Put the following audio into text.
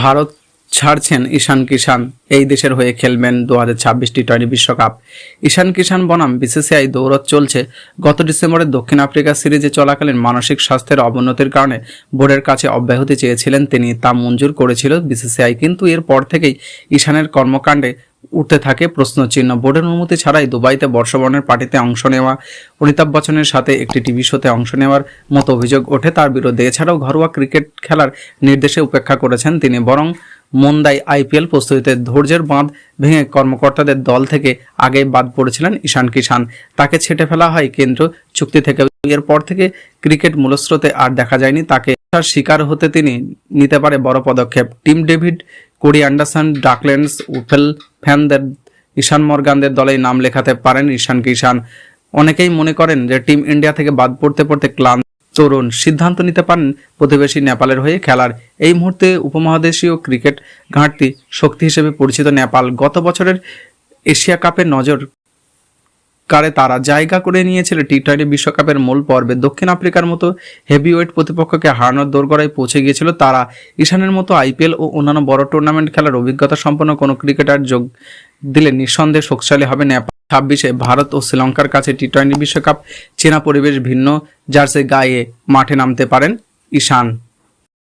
ভারত ছাড়ছেন ঈশান কিষান এই দেশের হয়ে খেলবেন দু হাজার ছাব্বিশটি টোয়েন্টি বিশ্বকাপ। ঈশান কিষান বনাম বিসিসিআই দৌড়ত চলছে। গত ডিসেম্বরে দক্ষিণ আফ্রিকা সিরিজে চলাকালীন মানসিক স্বাস্থ্যের অবনতির কারণে বোর্ডের কাছে অব্যাহতি চেয়েছিলেন তিনি, তা মঞ্জুর করেছিল বিসিসিআই। কিন্তু এরপর থেকেই ঈশানের কর্মকাণ্ডে উঠতে থাকে প্রশ্নচিহ্ন। বোর্ডের অনুমতি ছাড়াই দুবাইতে বর্ষবরণের পার্টিতে অংশ নেওয়া অমিতাভ বচ্চনের সাথে একটি টিভি শোতে অংশ নেওয়ার মতো অভিযোগ ওঠে তার বিরুদ্ধে। এছাড়াও ঘরোয়া ক্রিকেট খেলার নির্দেশে উপেক্ষা করেছেন তিনি, বরং মন্দাই আইপিএল প্রস্তুতিতে ধৈর্যের বাঁধ ভেঙে কর্মকর্তাদের দল থেকে আগে বাদ পড়েছিলেন ঈশান কিষান তাকে ছেটে ফেলা হয় কেন্দ্র চুক্তি থেকে। এরপর থেকে ক্রিকেট মূলস্রোতে আর দেখা যায়নি। তাকে শিকার হতে তিনি নিতে পারে বড় পদক্ষেপ। টিম ডেভিড কোরি অ্যান্ডারসন, ডাকলেন্স উফেল ফ্যানদের, ঈশান মর্গানদের দলে নাম লেখাতে পারেন ঈশান কিষান। অনেকেই মনে করেন যে টিম ইন্ডিয়া থেকে বাদ পড়তে পড়তে ক্লান্ত, তরুণ। সিদ্ধান্ত নিতে পারেন প্রতিবেশী নেপালের হয়ে খেলার। এই মুহূর্তে উপমহাদেশীয় ক্রিকেট ঘাটতি শক্তি হিসেবে পরিচিত নেপাল। গত বছরের এশিয়া কাপে নজর কারে তারা জায়গা করে নিয়েছিল টি টোয়েন্টি বিশ্বকাপের মূল পর্বে। দক্ষিণ আফ্রিকার মতো হেভিওয়েট প্রতিপক্ষকে হারানোর দোরগড়ায় পৌঁছে গিয়েছিল তারা। ঈশানের মতো আইপিএল ও অন্যান্য বড় টুর্নামেন্ট খেলার অভিজ্ঞতা সম্পন্ন কোনো ক্রিকেটার যোগ দিলে নিঃসন্দেহে শক্তিশালী হবে নেপাল ছাব্বিশে ভারত ও শ্রীলঙ্কার কাছে টি টোয়েন্টি বিশ্বকাপ, চেনা পরিবেশ ভিন্ন, জার্সি গায়ে মাঠে নামতে পারেন ঈশান।